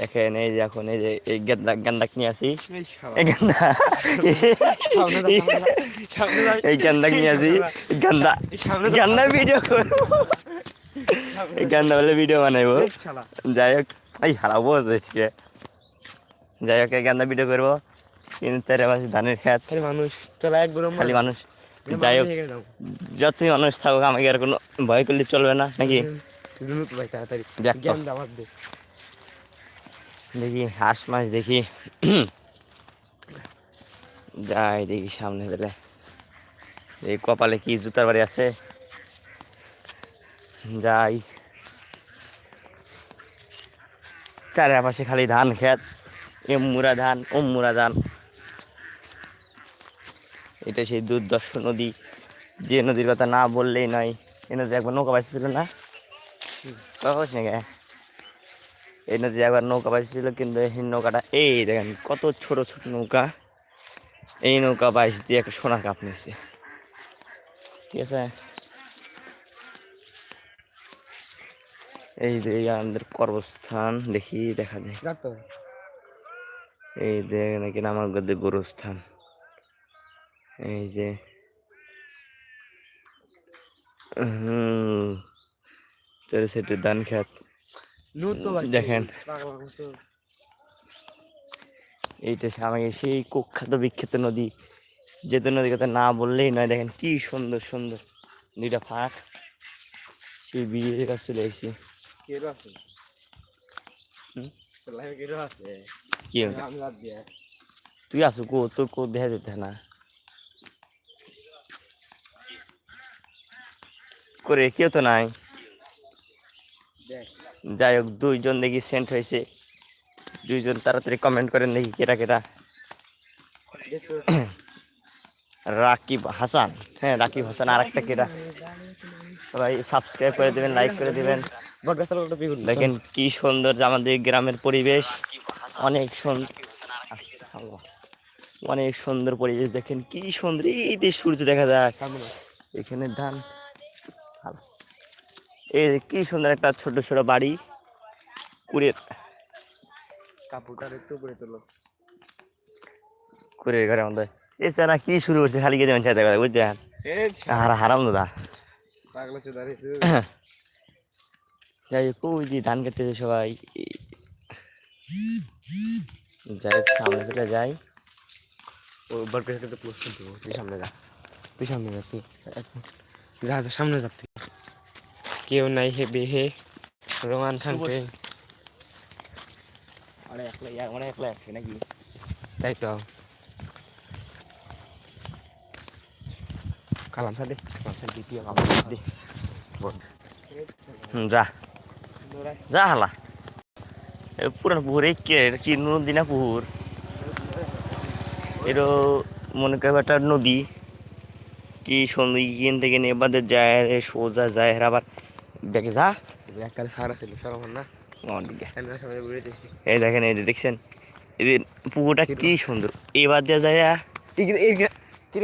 দেখেন এই যে এখন এই যে এই গেন্দা গেন্দাক নিয়ে আসি। এই গেন্দা। নিয়ে আসি। গেন্দা গেন্দার ভিডিও করব। এই গেন্দা বলে ভিডিও বানাইবো। যাই হোক এই হারাবো আজকে। যাই হোক এই গেন্দা ভিডিও করব। তিন চার মাস ধানের খেত। খালি মানুষ চলা এক খালি মানুষ। যাই হোক যতই মানুষ থাকুক আমাকে আর কোনো ভয় করলে চলবে না নাকি? ভাই তাড়াতাড়ি। দেখ হাঁস মাছ দেখি। যাই দেখি সামনে বেলে। এই কপালে কি জুতার বাড়ি আছে? যাই। চারপাশে খালি ধান খেত এম মুরা ধান ওম মুরা ধান। এটা সেই দুর্দর্শ নদী। যে নদীর কথা না বললেই নয়। এ নদী একবার নৌকা বাঁচছিল না? কখন নাকি? এই নদী একবার নৌকা বাইছিল কিন্তু এই নৌকাটা এই দেখেন কত ছোট ছোট নৌকা। এই নৌকা বাইশ দিয়ে একটা সোনার কাপ নিয়েছে। ঠিক আছে? এই যে আমাদের কর্মস্থান দেখি দেখা যায়। এই দেখেন নাকি আমার গদ্যে গোরস্থান। এই যে। হুম তোর সেটু ধান খেত দেখেন। এইটা আমাকে সেই কুখ্যাত বিখ্যাত নদী। যেতে নদীর কথা না বললেই নয়। দেখেন কি সুন্দর সুন্দর দুইটা ফাঁক। সেই ব্রিজের কাছে চলে এসেছি। তুই আসো কো? তোর কো দেখা যেতে না। করে কেউ তো নাই। দেখ। যাই হোক দুইজন দেখি সেন্ট হয়েছে। দুইজন তাড়াতাড়ি কমেন্ট করেন দেখি কেটা কেটা রাকিব হাসান হ্যাঁ রাকিব হাসান আর একটা কেটা সবাই সাবস্ক্রাইব করে দেবেন লাইক করে দেবেন। দেখেন কি সুন্দর আমাদের গ্রামের পরিবেশ। অনেক সুন্দর অনেক সুন্দর পরিবেশ, দেখেন কি সুন্দর, এই সূর্য দেখা যায়। এখানে ধান। এই কি সুন্দর একটা ছোট ছোট বাড়ি কুড়ের কাপড়টা একটু উপরে তোলো। কুড়ের ঘরে আমাদের এছাড়া কি শুরু করছে? খালি গিয়ে দেবেন চাইতে এই আর হারাম দাদা। যাই হোক ওই যে ধান কাটতেছে সবাই। যাই সামনে চলে যাই। ও বট গাছটা তো পোস্ট করতে তুই সামনে যা। তুই সামনে যা তুই যা সামনে যা তুই। কেউ নাই হে বেহে। রোমান খান পে মানে একলা ইয়া মানে একলা একলা নাকি? তাই তো। কালাম সাদে কালাম সাদে দ্বিতীয় কালাম সাদে যা। যা হালা। পুরানো পুকুর এই কে? কি নদী না পুকুর এটা মনে করো একটা নদী। কি ইন থেকে নিয়ে বাদে যায় সোজা যায় আর আবার দেখে যা এককালে সারা ছিল সরমান না। আমার দিকে আমি সামনে ঘুরেতেছি এই দেখেন এই যে দেখছেন? এই পুকুরটা কি সুন্দর এবার দিয়ে যায়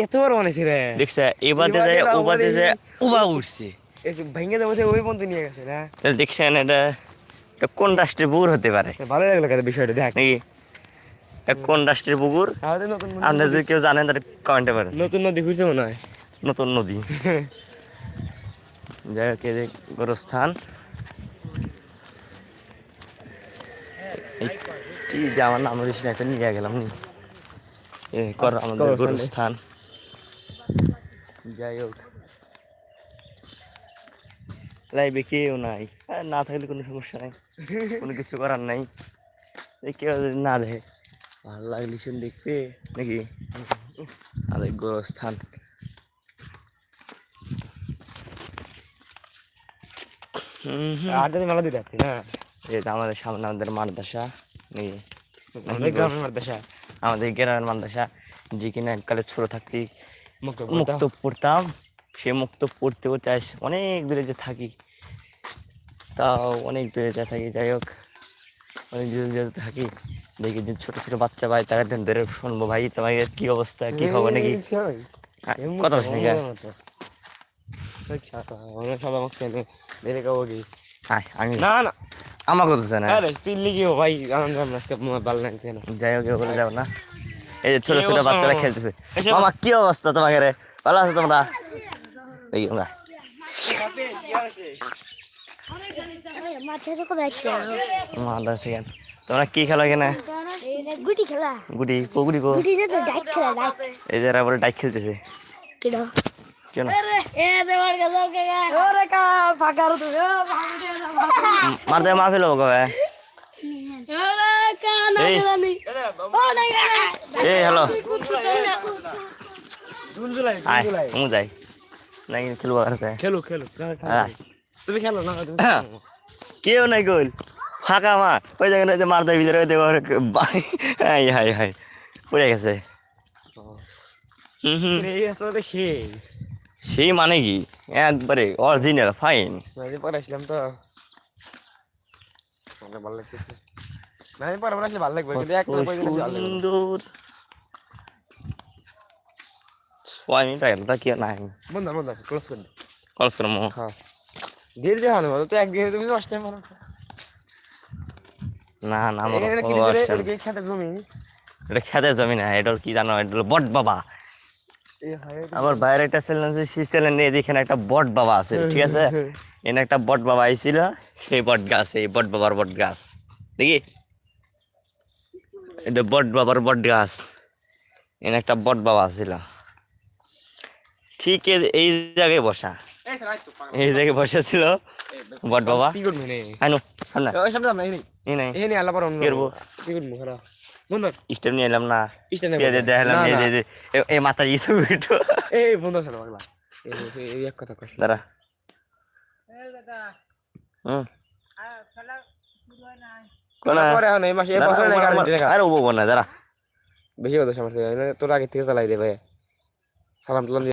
এত বড় মনে ছিল দেখছে এবার দিয়ে যায় ওবার দিয়ে যায়। দিয়ে উবা উঠছে। ভেঙে ওই পর্যন্ত নিয়ে গেছে না। দেখছেন এটা এটা কোন রাষ্ট্রের পুকুর হতে পারে? ভালো লাগল বিষয়টা দেখ। নাকি? কোন রাষ্ট্রের পুকুর নতুন আপনারা যদি কেউ জানেন তাহলে কমেন্টে পারেন নতুন নদী ঘুরছে মনে হয় নতুন নদী। যাই হোক এই যে গোরস্থান। এই যে আমার নাম রয়েছে একটা নিয়ে গেলাম নি। কর আমাদের কবরস্থান গোরস্থান। যাই হোক। লাইভে কেউ নাই। না থাকলে কোনো সমস্যা নাই। কোনো কিছু করার নাই। কেউ যদি না দেখে ভালো লাগলে সে দেখবে নাকি? আমাদের গোরস্থান। হুম। আর মেলা দিতে যাচ্ছি না? এই যে আমাদের সামনে আমাদের মাদ্রাসা অনেক গ্রামের মাদ্রাসা আমাদের গ্রামের মাদ্রাসা যে কিনা এককালে ছোট থাকতে মুক্ত পড়তাম। সে মুক্ত পড়তে পড়তে আস অনেক দূরে যে থাকি। তাও অনেক দূরে যা থাকি যাই হোক অনেক দূরে দূরে থাকি। দেখি যে ছোট ছোট বাচ্চা ভাই তাকে ধরে শুনব ভাই তোমার কি অবস্থা? কি খবর নাকি? কথা বলছি না না আরে কি না যাই হোক বলে না এই যে ছোট ছোট বাচ্চারা খেলতেছে কি অবস্থা তোমাকে ভালো তোমরা এই আমরা তোমরা কি খেলো গুটি খেলা গুটি গুটি এই যারা বলে ডাইক খেলতেছে তো মার দে মা ফেলো কবে ওরে কা না এই। নাই এই হ্যালো। আয় মু যাই। নাই খেলব আর খেলো খেলো। তুমি খেলো না তুমি কেউ নাই গোল। ফাঁকা মাঠ। ওই জায়গায় যে মার ভিতরে ওই দেওয়ার হাই হাই হাই। পড়ে গেছে। হুম হুম। এই সেই সেই মানে কি? একবারে অরিজিনাল ফাইন আসলাম তো। অনেক ভালো লাগতেছে। মাঝে পরে পরে ভালো লাগবে কিন্তু এক সুন্দর। ছয় মিনিট আগে তা কি নাই। বন্ধ বন্ধ ক্লোজ করে দে। কলেজ মো হ্যাঁ। হানো তো একদিনে তুমি দশ টাইম মারো না না আমার খেতে জমি। এটা খেতে জমি না এটা কি জানো এটা বট বাবা। আমার বাইরে একটা চ্যানেল আছে সেই এখানে একটা বট বাবা আছে ঠিক আছে? এখানে একটা বট বাবা আইছিল সেই বট গাছ এই বট বাবার বট গাছ। দেখি? এটা বট বাবার বট গাছ। এখানে একটা বট বাবা ছিল ঠিক এই জায়গায় বসা। এই জায়গায় বসা ছিল বট বাবা। করবি সামনে নাই এই নাই এই নে আল্লাহ পর বন্ধ। স্টেপ নিয়ে এলাম না। দেখালাম এই যে- এই মাথা এই বন্ধ পাগলা। এই- এক কথা কইস দাঁড়া। হুম। কোনা? পরে এই মাসে এই বছর নাই গাড়ি আরে ও না দাঁড়া। বেশি কথা সমস্যা তোর আগে থেকে চালাই দে ভাই। সালাম টালাম